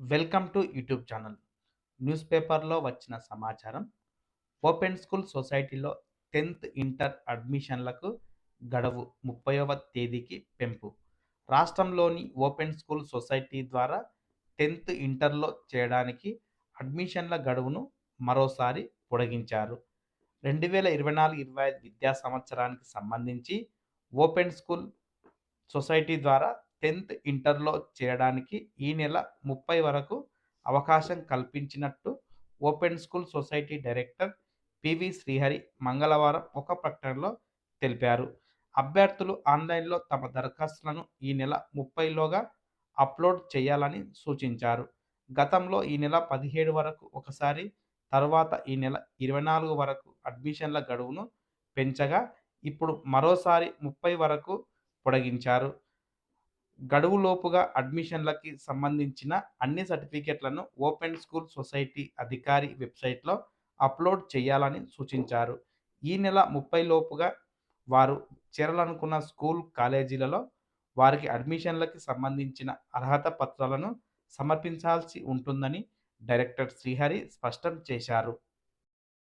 Welcome to YouTube channel. News పేపర్లో వచ్చిన సమాచారం ఓపెన్ స్కూల్ సొసైటీలో టెన్త్ ఇంటర్ అడ్మిషన్లకు గడువు ముప్పైవ తేదీకి పెంపు. రాష్ట్రంలోని ఓపెన్ స్కూల్ సొసైటీ ద్వారా టెన్త్ ఇంటర్లో చేయడానికి అడ్మిషన్ల గడువును మరోసారి పొడిగించారు. రెండు వేల ఇరవై నాలుగు ఇరవై ఐదు విద్యా సంవత్సరానికి సంబంధించి ఓపెన్ స్కూల్ సొసైటీ ద్వారా టెన్త్ ఇంటర్లో చేయడానికి ఈ నెల ముప్పై వరకు అవకాశం కల్పించినట్టు open school society director P V Srihari మంగళవారం ఒక ప్రకటనలో తెలిపారు. అభ్యర్థులు ఆన్లైన్లో తమ దరఖాస్తులను ఈ నెల ముప్పైలోగా అప్లోడ్ చేయాలని సూచించారు. గతంలో ఈ నెల పదిహేడు వరకు ఒకసారి తర్వాత ఈ నెల ఇరవై నాలుగు వరకు అడ్మిషన్ల గడువును పెంచగా ఇప్పుడు మరోసారి ముప్పై వరకు పొడిగించారు. గడువులోపుగా అడ్మిషన్లకి సంబంధించిన అన్ని సర్టిఫికెట్లను ఓపెన్ స్కూల్ సొసైటీ అధికారి వెబ్సైట్లో అప్లోడ్ చేయాలని సూచించారు. ఈ నెల ముప్పై లోపుగా వారు చేరాలనుకున్న స్కూల్ కాలేజీలలో వారికి అడ్మిషన్లకి సంబంధించిన అర్హత పత్రాలను సమర్పించాల్సి ఉంటుందని డైరెక్టర్ శ్రీహరి స్పష్టం చేశారు.